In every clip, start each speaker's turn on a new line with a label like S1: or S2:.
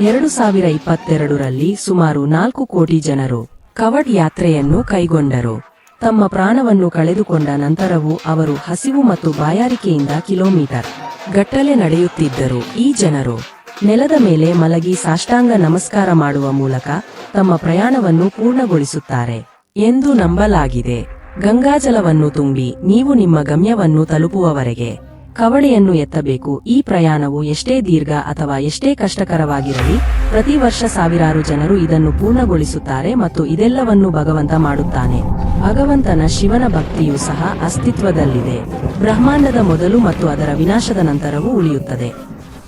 S1: ಎರಡು ಸಾವಿರ ಇಪ್ಪತ್ತೆರಡರಲ್ಲಿ ಸುಮಾರು ನಾಲ್ಕು ಕೋಟಿ ಜನರು ಕವಡ್ ಯಾತ್ರೆಯನ್ನು ಕೈಗೊಂಡರು. ತಮ್ಮ ಪ್ರಾಣವನ್ನು ಕಳೆದುಕೊಂಡ ನಂತರವೂ ಅವರು ಹಸಿವು ಮತ್ತು ಬಾಯಾರಿಕೆಯಿಂದ ಕಿಲೋಮೀಟರ್ ಗಟ್ಟಲೆ ನಡೆಯುತ್ತಿದ್ದರು. ಈ ಜನರು ನೆಲದ ಮೇಲೆ ಮಲಗಿ ಸಾಷ್ಟಾಂಗ ನಮಸ್ಕಾರ ಮಾಡುವ ಮೂಲಕ ತಮ್ಮ ಪ್ರಯಾಣವನ್ನು ಪೂರ್ಣಗೊಳಿಸುತ್ತಾರೆ ಎಂದು ನಂಬಲಾಗಿದೆ. ಗಂಗಾಜಲವನ್ನು ತುಂಬಿ ನೀವು ನಿಮ್ಮ ಗಮ್ಯವನ್ನು ತಲುಪುವವರೆಗೆ ಕವಡೆಯನ್ನು ಎತ್ತಬೇಕು. ಈ ಪ್ರಯಾಣವು ಎಷ್ಟೇ ದೀರ್ಘ ಅಥವಾ ಎಷ್ಟೇ ಕಷ್ಟಕರವಾಗಿರಲಿ, ಪ್ರತಿ ವರ್ಷ ಸಾವಿರಾರು ಜನರು ಇದನ್ನು ಪೂರ್ಣಗೊಳಿಸುತ್ತಾರೆ ಮತ್ತು ಇದೆಲ್ಲವನ್ನು ಭಗವಂತ ಮಾಡುತ್ತಾನೆ. ಭಗವಂತನ ಶಿವನ ಭಕ್ತಿಯು ಸಹ ಅಸ್ತಿತ್ವದಲ್ಲಿದೆ. ಬ್ರಹ್ಮಾಂಡದ ಮೊದಲು ಮತ್ತು ಅದರ ವಿನಾಶದ ನಂತರವೂ ಉಳಿಯುತ್ತದೆ.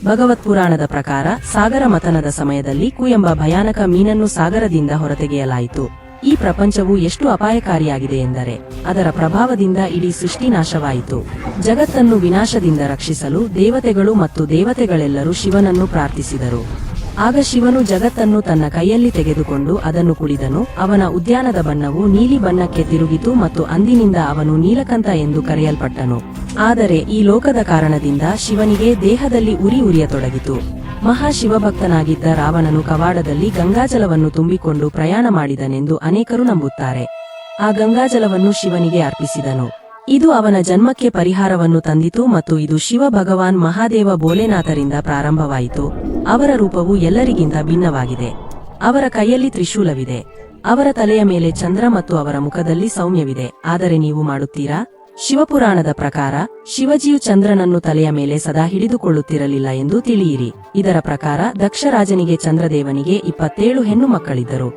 S1: ಭಗವತ್ ಪುರಾಣದ ಪ್ರಕಾರ, ಸಾಗರ ಮಥನದ ಸಮಯದಲ್ಲಿ ಕು ಎಂಬ ಭಯಾನಕ ಮೀನನ್ನು ಸಾಗರದಿಂದ ಹೊರತೆಗೆಯಲಾಯಿತು. ಈ ಪ್ರಪಂಚವು ಎಷ್ಟು ಅಪಾಯಕಾರಿಯಾಗಿದೆ ಎಂದರೆ, ಅದರ ಪ್ರಭಾವದಿಂದ ಇಡೀ ಸೃಷ್ಟಿ ನಾಶವಾಯಿತು. ಜಗತ್ತನ್ನು ವಿನಾಶದಿಂದ ರಕ್ಷಿಸಲು ದೇವತೆಗಳು ಮತ್ತು ದೇವತೆಗಳೆಲ್ಲರೂ ಶಿವನನ್ನು ಪ್ರಾರ್ಥಿಸಿದರು. ಆಗ ಶಿವನು ಜಗತ್ತನ್ನು ತನ್ನ ಕೈಯಲ್ಲಿ ತೆಗೆದುಕೊಂಡು ಅದನ್ನು ಕುಡಿದನು. ಅವನ ಉದ್ಯಾನದ ಬಣ್ಣವು ನೀಲಿ ಬಣ್ಣಕ್ಕೆ ತಿರುಗಿತು ಮತ್ತು ಅಂದಿನಿಂದ ಅವನು ನೀಲಕಂತ ಎಂದು ಕರೆಯಲ್ಪಟ್ಟನು. ಆದರೆ ಈ ಲೋಕದ ಕಾರಣದಿಂದ ಶಿವನಿಗೆ ದೇಹದಲ್ಲಿ ಉರಿ ಉರಿಯತೊಡಗಿತು. ಮಹಾ ಶಿವಭಕ್ತನಾಗಿದ್ದ ರಾವಣನು ಕವಾಡದಲ್ಲಿ ಗಂಗಾಜಲವನ್ನು ತುಂಬಿಕೊಂಡು ಪ್ರಯಾಣ ಮಾಡಿದನೆಂದು ಅನೇಕರು ನಂಬುತ್ತಾರೆ. ಆ ಗಂಗಾಜಲವನ್ನು ಶಿವನಿಗೆ ಅರ್ಪಿಸಿದನು. ಇದು ಅವನ ಜನ್ಮಕ್ಕೆ ಪರಿಹಾರವನ್ನು ತಂದಿತು ಮತ್ತು ಇದು ಶಿವ ಭಗವಾನ್ ಮಹಾದೇವ ಭೋಲೆನಾಥರಿಂದ ಪ್ರಾರಂಭವಾಯಿತು. ಅವರ ರೂಪವು ಎಲ್ಲರಿಗಿಂತ ಭಿನ್ನವಾಗಿದೆ. ಅವರ ಕೈಯಲ್ಲಿ ತ್ರಿಶೂಲವಿದೆ. ಅವರ ತಲೆಯ ಮೇಲೆ ಚಂದ್ರ ಮತ್ತು ಅವರ ಮುಖದಲ್ಲಿ ಸೌಮ್ಯವಿದೆ. ಆದರೆ ನೀವು ಮಾಡುತ್ತೀರಾ? ಶಿವಪುರಾಣದ ಪ್ರಕಾರ, ಶಿವಜಿಯು ಚಂದ್ರನನ್ನು ತಲೆಯ ಮೇಲೆ ಸದಾ ಹಿಡಿದುಕೊಳ್ಳುತ್ತಿರಲಿಲ್ಲ ಎಂದು ತಿಳಿಯಿರಿ. ಇದರ ಪ್ರಕಾರ ದಕ್ಷರಾಜನಿಗೆ ಚಂದ್ರದೇವನಿಗೆ ಇಪ್ಪತ್ತೇಳು ಹೆಣ್ಣು ಮಕ್ಕಳಿದ್ದರು.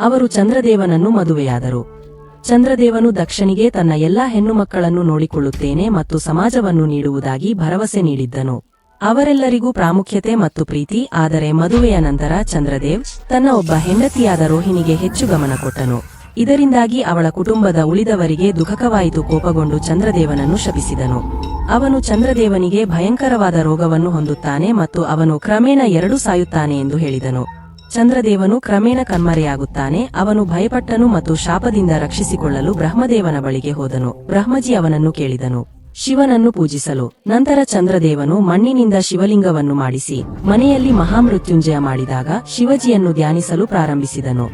S1: ಅವರು ಚಂದ್ರದೇವನನ್ನು ಮದುವೆಯಾದರು. ಚಂದ್ರದೇವನು ದಕ್ಷನಿಗೆ ತನ್ನ ಎಲ್ಲಾ ಹೆಣ್ಣು ಮಕ್ಕಳನ್ನು ನೋಡಿಕೊಳ್ಳುತ್ತೇನೆ ಮತ್ತು ಸಮಾಜವನ್ನು ನೀಡುವುದಾಗಿ ಭರವಸೆ ನೀಡಿದ್ದನು. ಅವರೆಲ್ಲರಿಗೂ ಪ್ರಾಮುಖ್ಯತೆ ಮತ್ತು ಪ್ರೀತಿ, ಆದರೆ ಮದುವೆಯ ನಂತರ ಚಂದ್ರದೇವ್ ತನ್ನ ಒಬ್ಬ ಹೆಂಡತಿಯಾದ ರೋಹಿಣಿಗೆ ಹೆಚ್ಚು ಗಮನ ಕೊಟ್ಟನು. ಇದರಿಂದಾಗಿ ಅವಳ ಕುಟುಂಬದ ಉಳಿದವರಿಗೆ ದುಃಖಕವಾಯಿತು. ಕೋಪಗೊಂಡು ಚಂದ್ರದೇವನನ್ನು ಶಪಿಸಿದನು. ಅವನು ಚಂದ್ರದೇವನಿಗೆ ಭಯಂಕರವಾದ ರೋಗವನ್ನು ಹೊಂದುತ್ತಾನೆ ಮತ್ತು ಅವನು ಕ್ರಮೇಣ ಎರಡು ಸಾಯುತ್ತಾನೆ ಎಂದು ಹೇಳಿದನು. ಚಂದ್ರದೇವನು ಕ್ರಮೇಣ ಕಣ್ಮರೆಯಾಗುತ್ತಾನೆ. ಅವನು ಭಯಪಟ್ಟನು ಮತ್ತು ಶಾಪದಿಂದ ರಕ್ಷಿಸಿಕೊಳ್ಳಲು ಬ್ರಹ್ಮದೇವನ ಬಳಿಗೆ ಹೋದನು. ಬ್ರಹ್ಮಜಿ ಅವನನ್ನು ಕೇಳಿದನು. ಶಿವನನ್ನು ಪೂಜಿಸಲು. ನಂತರ ಚಂದ್ರದೇವನು ಮಣ್ಣಿನಿಂದ ಶಿವಲಿಂಗವನ್ನು ಮಾಡಿಸಿ, ಮನೆಯಲ್ಲಿ ಮಹಾಮೃತ್ಯುಂಜಯ ಮಾಡಿದಾಗ ಶಿವಜಿಯನ್ನು ಧ್ಯಾನಿಸಲು ಪ್ರಾರಂಭಿಸಿದನು.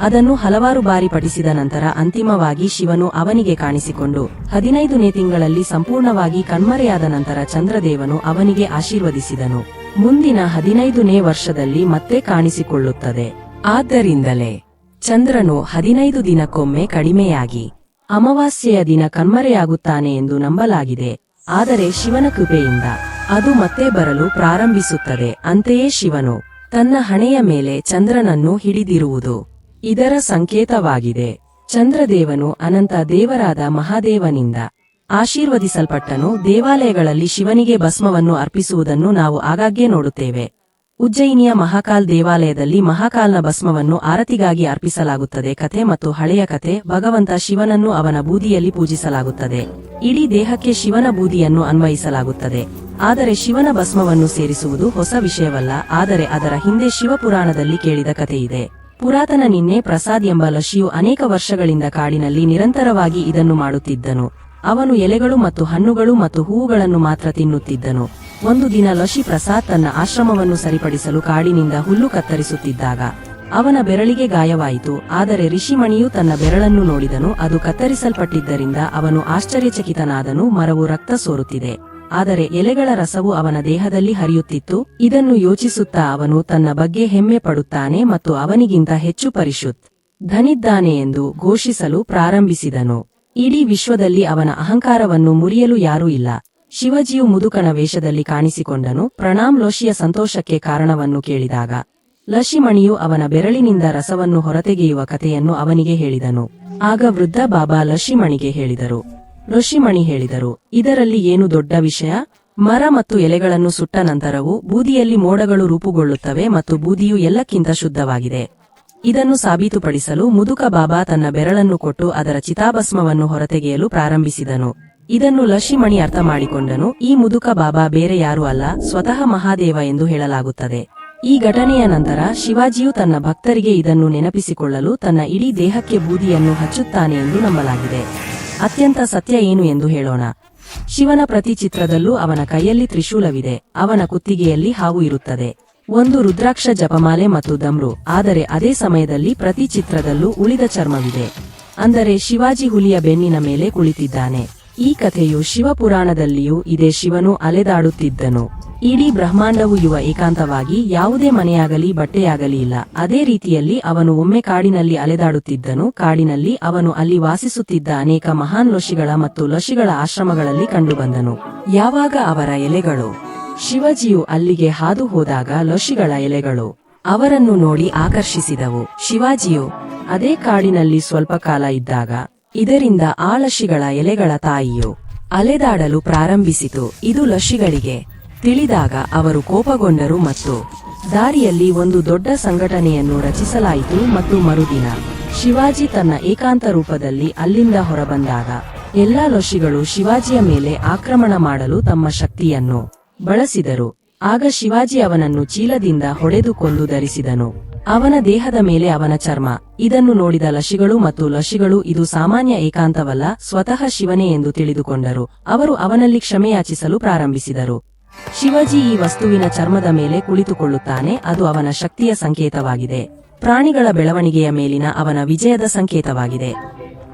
S1: ಅದನ್ನು ಹಲವಾರು ಬಾರಿ ಪಠಿಸಿದ ನಂತರ ಅಂತಿಮವಾಗಿ ಶಿವನು ಅವನಿಗೆ ಕಾಣಿಸಿಕೊಂಡು ಹದಿನೈದನೇ ತಿಂಗಳಲ್ಲಿ ಸಂಪೂರ್ಣವಾಗಿ ಕಣ್ಮರೆಯಾದ ನಂತರ ಚಂದ್ರದೇವನು ಅವನಿಗೆ ಆಶೀರ್ವದಿಸಿದನು. ಮುಂದಿನ ಹದಿನೈದನೇ ವರ್ಷದಲ್ಲಿ ಮತ್ತೆ ಕಾಣಿಸಿಕೊಳ್ಳುತ್ತದೆ. ಆದ್ದರಿಂದಲೇ ಚಂದ್ರನು ಹದಿನೈದು ದಿನಕ್ಕೊಮ್ಮೆ ಕಡಿಮೆಯಾಗಿ ಅಮಾವಾಸ್ಯೆಯ ದಿನ ಕಣ್ಮರೆಯಾಗುತ್ತಾನೆ ಎಂದು ನಂಬಲಾಗಿದೆ. ಆದರೆ ಶಿವನ ಕೃಪೆಯಿಂದ ಅದು ಮತ್ತೆ ಬರಲು ಪ್ರಾರಂಭಿಸುತ್ತದೆ. ಅಂತೆಯೇ ಶಿವನು ತನ್ನ ಹಣೆಯ ಮೇಲೆ ಚಂದ್ರನನ್ನು ಹಿಡಿದಿರುವುದು. ಇದರ ಸಂಕೇತವಾಗಿದೆ. ಚಂದ್ರದೇವನು ಅನಂತ ದೇವರಾದ ಮಹಾದೇವನಿಂದ ಆಶೀರ್ವದಿಸಲ್ಪಟ್ಟನು. ದೇವಾಲಯಗಳಲ್ಲಿ ಶಿವನಿಗೆ ಭಸ್ಮವನ್ನು ಅರ್ಪಿಸುವುದನ್ನು ನಾವು ಆಗಾಗ್ಗೆ ನೋಡುತ್ತೇವೆ. ಉಜ್ಜಯಿನಿಯ ಮಹಾಕಾಲ್ ದೇವಾಲಯದಲ್ಲಿ ಮಹಾಕಾಲ್ನ ಭಸ್ಮವನ್ನು ಆರತಿಗಾಗಿ ಅರ್ಪಿಸಲಾಗುತ್ತದೆ. ಕಥೆ ಮತ್ತು ಹಳೆಯ ಕಥೆ, ಭಗವಂತ ಶಿವನನ್ನು ಅವನ ಬೂದಿಯಲ್ಲಿ ಪೂಜಿಸಲಾಗುತ್ತದೆ. ಇಡೀ ದೇಹಕ್ಕೆ ಶಿವನ ಬೂದಿಯನ್ನು ಅನ್ವಯಿಸಲಾಗುತ್ತದೆ. ಆದರೆ ಶಿವನ ಭಸ್ಮವನ್ನು ಸೇರಿಸುವುದು ಹೊಸ ವಿಷಯವಲ್ಲ. ಆದರೆ ಅದರ ಹಿಂದೆ ಶಿವಪುರಾಣದಲ್ಲಿ ಕೇಳಿದ ಕಥೆಯಿದೆ. ಪುರಾತನ ನಿನ್ನೆ ಪ್ರಸಾದ್ ಎಂಬ ಲಶಿಯು ಅನೇಕ ವರ್ಷಗಳಿಂದ ಕಾಡಿನಲ್ಲಿ ನಿರಂತರವಾಗಿ ಇದನ್ನು ಮಾಡುತ್ತಿದ್ದನು. ಅವನು ಎಲೆಗಳು ಮತ್ತು ಹಣ್ಣುಗಳು ಮತ್ತು ಹೂವುಗಳನ್ನು ಮಾತ್ರ ತಿನ್ನುತ್ತಿದ್ದನು. ಒಂದು ದಿನ ಲಶಿ ಪ್ರಸಾದ್ ತನ್ನ ಆಶ್ರಮವನ್ನು ಸರಿಪಡಿಸಲು ಕಾಡಿನಿಂದ ಹುಲ್ಲು ಕತ್ತರಿಸುತ್ತಿದ್ದಾಗ, ಅವನ ಬೆರಳಿಗೆ ಗಾಯವಾಯಿತು. ಆದರೆ ಋಷಿಮಣಿಯು ತನ್ನ ಬೆರಳನ್ನು ನೋಡಿದನು. ಅದು ಕತ್ತರಿಸಲ್ಪಟ್ಟಿದ್ದರಿಂದ ಅವನು ಆಶ್ಚರ್ಯಚಕಿತನಾದನು. ಮರವು ರಕ್ತ ಸೋರುತ್ತಿದೆ. ಆದರೆ ಎಲೆಗಳ ರಸವು ಅವನ ದೇಹದಲ್ಲಿ ಹರಿಯುತ್ತಿತ್ತು. ಇದನ್ನು ಯೋಚಿಸುತ್ತಾ ಅವನು ತನ್ನ ಬಗ್ಗೆ ಹೆಮ್ಮೆ ಪಡುತ್ತಾನೆ ಮತ್ತು ಅವನಿಗಿಂತ ಹೆಚ್ಚು ಪರಿಶುದ್ಧ ಧನಿದ್ದಾನೆ ಎಂದು ಘೋಷಿಸಲು ಪ್ರಾರಂಭಿಸಿದನು. ಇಡೀ ವಿಶ್ವದಲ್ಲಿ ಅವನ ಅಹಂಕಾರವನ್ನು ಮುರಿಯಲು ಯಾರೂ ಇಲ್ಲ. ಶಿವಜಿಯು ಮುದುಕನ ವೇಷದಲ್ಲಿ ಕಾಣಿಸಿಕೊಂಡನು. ಪ್ರಣಾಮ್ ಲೋಶಿಯ ಸಂತೋಷಕ್ಕೆ ಕಾರಣವನ್ನು ಕೇಳಿದಾಗ ಲಶಿಮಣಿಯು ಅವನ ಬೆರಳಿನಿಂದ ರಸವನ್ನು ಹೊರತೆಗೆಯುವ ಕಥೆಯನ್ನು ಅವನಿಗೆ ಹೇಳಿದನು. ಆಗ ವೃದ್ಧ ಬಾಬಾ ಲಶಿಮಣಿಗೆ ಹೇಳಿದರು. ಋಷಿಮಣಿ ಹೇಳಿದರು, ಇದರಲ್ಲಿ ಏನು ದೊಡ್ಡ ವಿಷಯ? ಮರ ಮತ್ತು ಎಲೆಗಳನ್ನು ಸುಟ್ಟ ನಂತರವೂ ಬೂದಿಯಲ್ಲಿ ಮೋಡಗಳು ರೂಪುಗೊಳ್ಳುತ್ತವೆ ಮತ್ತು ಬೂದಿಯು ಎಲ್ಲಕ್ಕಿಂತ ಶುದ್ಧವಾಗಿದೆ. ಇದನ್ನು ಸಾಬೀತುಪಡಿಸಲು ಮುದುಕ ಬಾಬಾ ತನ್ನ ಬೆರಳನ್ನು ಕೊಟ್ಟು ಅದರ ಚಿತಾಭಸ್ಮವನ್ನು ಹೊರತೆಗೆಯಲು ಪ್ರಾರಂಭಿಸಿದನು. ಇದನ್ನು ಲಶಿಮಣಿ ಅರ್ಥ ಮಾಡಿಕೊಂಡನು, ಈ ಮುದುಕ ಬಾಬಾ ಬೇರೆ ಯಾರೂ ಅಲ್ಲ, ಸ್ವತಃ ಮಹಾದೇವ ಎಂದು ಹೇಳಲಾಗುತ್ತದೆ. ಈ ಘಟನೆಯ ನಂತರ ಶಿವಾಜಿಯು ತನ್ನ ಭಕ್ತರಿಗೆ ಇದನ್ನು ನೆನಪಿಸಿಕೊಳ್ಳಲು ತನ್ನ ಇಡೀ ದೇಹಕ್ಕೆ ಬೂದಿಯನ್ನು ಹಚ್ಚುತ್ತಾನೆ ಎಂದು ನಂಬಲಾಗಿದೆ. ಅತ್ಯಂತ ಸತ್ಯ ಏನು ಎಂದು ಹೇಳೋಣ. ಶಿವನ ಪ್ರತಿ ಚಿತ್ರದಲ್ಲೂ ಅವನ ಕೈಯಲ್ಲಿ ತ್ರಿಶೂಲವಿದೆ, ಅವನ ಕುತ್ತಿಗೆಯಲ್ಲಿ ಹಾವು ಇರುತ್ತದೆ. ಒಂದು ರುದ್ರಾಕ್ಷ ಜಪಮಾಲೆ ಮತ್ತು ದಮ್ರು ಆದರೆ ಅದೇ ಸಮಯದಲ್ಲಿ ಪ್ರತಿ ಚಿತ್ರದಲ್ಲೂ ಉಳಿದ ಚರ್ಮವಿದೆ. ಅಂದರೆ ಶಿವಾಜಿ ಹುಲಿಯ ಬೆನ್ನಿನ ಮೇಲೆ ಕುಳಿತಿದ್ದಾನೆ. ಈ ಕಥೆಯು ಶಿವಪುರಾಣದಲ್ಲಿಯೂ ಇದೇ ಶಿವನು ಅಲೆದಾಡುತ್ತಿದ್ದನು. ಇಡೀ ಬ್ರಹ್ಮಾಂಡವು ಯುವ ಏಕಾಂತವಾಗಿ ಯಾವುದೇ ಮನೆಯಾಗಲಿ, ಬಟ್ಟೆಯಾಗಲಿ ಇಲ್ಲ. ಅದೇ ರೀತಿಯಲ್ಲಿ ಅವನು ಒಮ್ಮೆ ಕಾಡಿನಲ್ಲಿ ಅಲೆದಾಡುತ್ತಿದ್ದನು. ಕಾಡಿನಲ್ಲಿ ಅವನು ಅಲ್ಲಿ ವಾಸಿಸುತ್ತಿದ್ದ ಅನೇಕ ಮಹಾನ್ ಲೊಷಿಗಳ ಮತ್ತು ಲಶಿಗಳ ಆಶ್ರಮಗಳಲ್ಲಿ ಕಂಡುಬಂದನು. ಯಾವಾಗ ಅವರ ಎಲೆಗಳು? ಶಿವಜಿಯು ಅಲ್ಲಿಗೆ ಹಾದು ಹೋದಾಗ ಲಶಿಗಳ ಎಲೆಗಳು ಅವರನ್ನು ನೋಡಿ ಆಕರ್ಷಿಸಿದವು. ಶಿವಾಜಿಯು, ಅದೇ ಕಾಡಿನಲ್ಲಿ ಸ್ವಲ್ಪ ಕಾಲ ಇದ್ದಾಗ ಇದರಿಂದ ಆ ಲಶಿಗಳ ಎಲೆಗಳ ತಾಯಿಯು ಅಲೆದಾಡಲು ಪ್ರಾರಂಭಿಸಿತು. ಇದು ಲಶಿಗಳಿಗೆ ತಿಳಿದಾಗ ಅವರು ಕೋಪಗೊಂಡರು ಮತ್ತು ದಾರಿಯಲ್ಲಿ ಒಂದು ದೊಡ್ಡ ಸಂಘಟನೆಯನ್ನು ರಚಿಸಲಾಯಿತು ಮತ್ತು ಮರುದಿನ ಶಿವಾಜಿ ತನ್ನ ಏಕಾಂತ ರೂಪದಲ್ಲಿ ಅಲ್ಲಿಂದ ಹೊರಬಂದಾಗ ಎಲ್ಲಾ ಲೊಷಿಗಳು ಶಿವಾಜಿಯ ಮೇಲೆ ಆಕ್ರಮಣ ಮಾಡಲು ತಮ್ಮ ಶಕ್ತಿಯನ್ನು ಬಳಸಿದರು. ಆಗ ಶಿವಾಜಿ ಅವನನ್ನು ಚೀಲದಿಂದ ಹೊಡೆದು ಕೊಂದು ಧರಿಸಿದನು. ಅವನ ದೇಹದ ಮೇಲೆ ಅವನ ಚರ್ಮ. ಇದನ್ನು ನೋಡಿದ ಲಶಿಗಳು ಮತ್ತು ಲಶಿಗಳು, ಇದು ಸಾಮಾನ್ಯ ಏಕಾಂತವಲ್ಲ, ಸ್ವತಃ ಶಿವನೇ ಎಂದು ತಿಳಿದುಕೊಂಡರು. ಅವರು ಅವನಲ್ಲಿ ಕ್ಷಮೆಯಾಚಿಸಲು ಪ್ರಾರಂಭಿಸಿದರು. ಶಿವಜಿ ಈ ವಸ್ತುವಿನ ಚರ್ಮದ ಮೇಲೆ ಕುಳಿತುಕೊಳ್ಳುತ್ತಾನೆ, ಅದು ಅವನ ಶಕ್ತಿಯ ಸಂಕೇತವಾಗಿದೆ. ಪ್ರಾಣಿಗಳ ಬೆಳವಣಿಗೆಯ ಮೇಲಿನ ಅವನ ವಿಜಯದ ಸಂಕೇತವಾಗಿದೆ.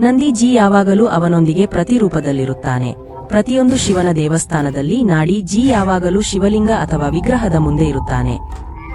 S1: ನಂದಿಜಿ ಯಾವಾಗಲೂ ಅವನೊಂದಿಗೆ ಪ್ರತಿರೂಪದಲ್ಲಿರುತ್ತಾನೆ. ಪ್ರತಿಯೊಂದು ಶಿವನ ದೇವಸ್ಥಾನದಲ್ಲಿ ನಾಡಿ ಜಿ ಯಾವಾಗಲೂ ಶಿವಲಿಂಗ ಅಥವಾ ವಿಗ್ರಹದ ಮುಂದೆ ಇರುತ್ತಾನೆ.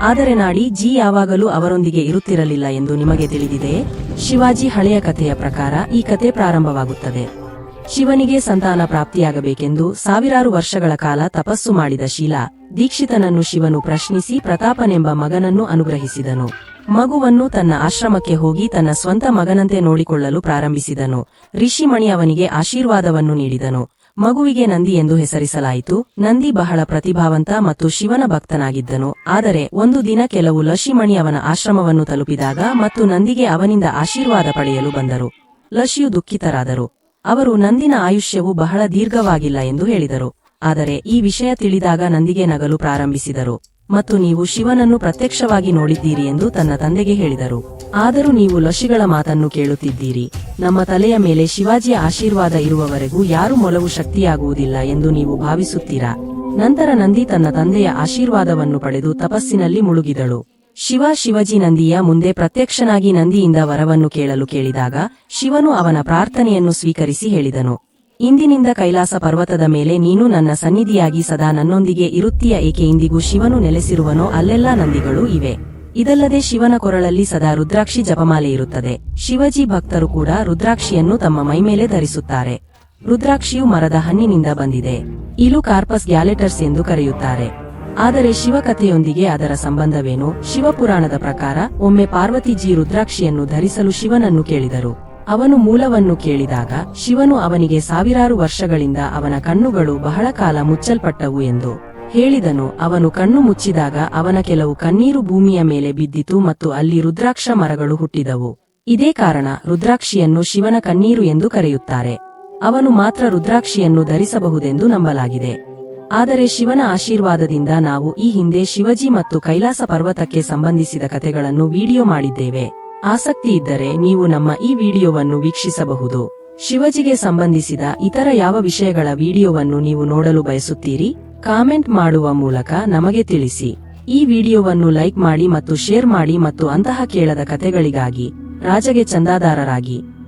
S1: ಆದರೆ ನಾಡಿ ಜಿ ಯಾವಾಗಲೂ ಅವರೊಂದಿಗೆ ಇರುತ್ತಿರಲಿಲ್ಲ ಎಂದು ನಿಮಗೆ ತಿಳಿದಿದೆಯೇ? ಶಿವಾಜಿ ಹಳೆಯ ಕಥೆಯ ಪ್ರಕಾರ ಈ ಕತೆ ಪ್ರಾರಂಭವಾಗುತ್ತದೆ. ಶಿವನಿಗೆ ಸಂತಾನ ಪ್ರಾಪ್ತಿಯಾಗಬೇಕೆಂದು ಸಾವಿರಾರು ವರ್ಷಗಳ ಕಾಲ ತಪಸ್ಸು ಮಾಡಿದ ಶೀಲಾ, ದೀಕ್ಷಿತನನ್ನು ಶಿವನು ಪ್ರಶ್ನಿಸಿ ಪ್ರತಾಪನೆಂಬ ಮಗನನ್ನು ಅನುಗ್ರಹಿಸಿದನು. ಮಗುವನ್ನು ತನ್ನ ಆಶ್ರಮಕ್ಕೆ ಹೋಗಿ ತನ್ನ ಸ್ವಂತ ಮಗನಂತೆ ನೋಡಿಕೊಳ್ಳಲು ಪ್ರಾರಂಭಿಸಿದನು. ಋಷಿಮಣಿ ಅವನಿಗೆ ಆಶೀರ್ವಾದವನ್ನು ನೀಡಿದನು. ಮಗುವಿಗೆ ನಂದಿ ಎಂದು ಹೆಸರಿಸಲಾಯಿತು. ನಂದಿ ಬಹಳ ಪ್ರತಿಭಾವಂತ ಮತ್ತು ಶಿವನ ಭಕ್ತನಾಗಿದ್ದನು. ಆದರೆ ಒಂದು ದಿನ ಕೆಲವು ಲಶಿಮಣಿ ಅವನ ಆಶ್ರಮವನ್ನು ತಲುಪಿದಾಗ ಮತ್ತು ನಂದಿಗೆ ಅವನಿಂದ ಆಶೀರ್ವಾದ ಪಡೆಯಲು ಬಂದರು. ಲಶಿಯು ದುಃಖಿತರಾದರು. ಅವರು ನಂದಿನ ಆಯುಷ್ಯವು ಬಹಳ ದೀರ್ಘವಾಗಿಲ್ಲ ಎಂದು ಹೇಳಿದರು. ಆದರೆ ಈ ವಿಷಯ ತಿಳಿದಾಗ ನಂದಿಗೆ ನಗಲು ಪ್ರಾರಂಭಿಸಿದರು. ಮತ್ತು ನೀವು ಶಿವನನ್ನು ಪ್ರತ್ಯಕ್ಷವಾಗಿ ನೋಡಿದ್ದೀರಿ ಎಂದು ತನ್ನ ತಂದೆಗೆ ಹೇಳಿದರು. ಆದರೂ ನೀವು ಲಶಿಗಳ ಮಾತನ್ನು ಕೇಳುತ್ತಿದ್ದೀರಿ. ನಮ್ಮ ತಲೆಯ ಮೇಲೆ ಶಿವಾಜಿಯ ಆಶೀರ್ವಾದ ಇರುವವರೆಗೂ ಯಾರು ಮೊಲವು ಶಕ್ತಿಯಾಗುವುದಿಲ್ಲ ಎಂದು ನೀವು ಭಾವಿಸುತ್ತೀರಾ? ನಂತರ ನಂದಿ ತನ್ನ ತಂದೆಯ ಆಶೀರ್ವಾದವನ್ನು ಪಡೆದು ತಪಸ್ಸಿನಲ್ಲಿ ಮುಳುಗಿದಳು. ಶಿವ ಶಿವಜಿ ನಂದಿಯ ಮುಂದೆ ಪ್ರತ್ಯಕ್ಷನಾಗಿ ನಂದಿಯಿಂದ ವರವನ್ನು ಕೇಳಲು ಕೇಳಿದಾಗ ಶಿವನು ಅವನ ಪ್ರಾರ್ಥನೆಯನ್ನು ಸ್ವೀಕರಿಸಿ ಹೇಳಿದನು. ಇಂದಿನಿಂದ ಕೈಲಾಸ ಪರ್ವತದ ಮೇಲೆ ನೀನು ನನ್ನ ಸನ್ನಿಧಿಯಾಗಿ ಸದಾ ನನ್ನೊಂದಿಗೆ ಇರುತ್ತೀಯ, ಏಕೆ ಇಂದಿಗೂ ಶಿವನು ನೆಲೆಸಿರುವನೋ ಅಲ್ಲೆಲ್ಲಾ ನಂದಿಗಳು ಇವೆ. ಇದಲ್ಲದೆ ಶಿವನ ಕೊರಳಲ್ಲಿ ಸದಾ ರುದ್ರಾಕ್ಷಿ ಜಪಮಾಲೆ ಇರುತ್ತದೆ. ಶಿವಜಿ ಭಕ್ತರು ಕೂಡ ರುದ್ರಾಕ್ಷಿಯನ್ನು ತಮ್ಮ ಮೈಮೇಲೆ ಧರಿಸುತ್ತಾರೆ. ರುದ್ರಾಕ್ಷಿಯು ಮರದ ಹಣ್ಣಿನಿಂದ ಬಂದಿದೆ. ಇಲು ಕಾರ್ಪಸ್ ಗ್ಯಾಲೆಟರ್ಸ್ ಎಂದು ಕರೆಯುತ್ತಾರೆ. ಆದರೆ ಶಿವಕಥೆಯೊಂದಿಗೆ ಅದರ ಸಂಬಂಧವೇನು? ಶಿವಪುರಾಣದ ಪ್ರಕಾರ, ಒಮ್ಮೆ ಪಾರ್ವತಿಜಿ ರುದ್ರಾಕ್ಷಿಯನ್ನು ಧರಿಸಲು ಶಿವನನ್ನು ಕೇಳಿದರು. ಅವನು ಮೂಲವನ್ನು ಕೇಳಿದಾಗ, ಶಿವನು ಅವನಿಗೆ ಸಾವಿರಾರು ವರ್ಷಗಳಿಂದ ಅವನ ಕಣ್ಣುಗಳು ಬಹಳ ಕಾಲ ಮುಚ್ಚಲ್ಪಟ್ಟವು ಎಂದು ಹೇಳಿದನು. ಅವನು ಕಣ್ಣು ಮುಚ್ಚಿದಾಗ ಅವನ ಕೆಲವು ಕಣ್ಣೀರು ಭೂಮಿಯ ಮೇಲೆ ಬಿದ್ದಿತು ಮತ್ತು ಅಲ್ಲಿ ರುದ್ರಾಕ್ಷ ಮರಗಳು ಹುಟ್ಟಿದವು. ಇದೇ ಕಾರಣ ರುದ್ರಾಕ್ಷಿಯನ್ನು ಶಿವನ ಕಣ್ಣೀರು ಎಂದು ಕರೆಯುತ್ತಾರೆ. ಅವನು ಮಾತ್ರ ರುದ್ರಾಕ್ಷಿಯನ್ನು ಧರಿಸಬಹುದೆಂದು ನಂಬಲಾಗಿದೆ. ಆದರೆ ಶಿವನ ಆಶೀರ್ವಾದದಿಂದ ನಾವು ಈ ಹಿಂದೆ ಶಿವಜಿ ಮತ್ತು ಕೈಲಾಸ ಪರ್ವತಕ್ಕೆ ಸಂಬಂಧಿಸಿದ ಕಥೆಗಳನ್ನು ವಿಡಿಯೋ ಮಾಡಿದ್ದೇವೆ. ಆಸಕ್ತಿ ಇದ್ದರೆ ನೀವು ನಮ್ಮ ಈ ವಿಡಿಯೋವನ್ನು ವೀಕ್ಷಿಸಬಹುದು. ಶಿವಜಿಗೆ ಸಂಬಂಧಿಸಿದ ಇತರ ಯಾವ ವಿಷಯಗಳ ವಿಡಿಯೋವನ್ನು ನೀವು ನೋಡಲು ಬಯಸುತ್ತೀರಿ? ಕಾಮೆಂಟ್ ಮಾಡುವ ಮೂಲಕ ನಮಗೆ ತಿಳಿಸಿ. ಈ ವಿಡಿಯೋವನ್ನು ಲೈಕ್ ಮಾಡಿ ಮತ್ತು ಶೇರ್ ಮಾಡಿ ಮತ್ತು ಅಂತಹ ಕೇಳದ ಕಥೆಗಳಿಗಾಗಿ ರಾಜಗೆ ಚಂದಾದಾರರಾಗಿ.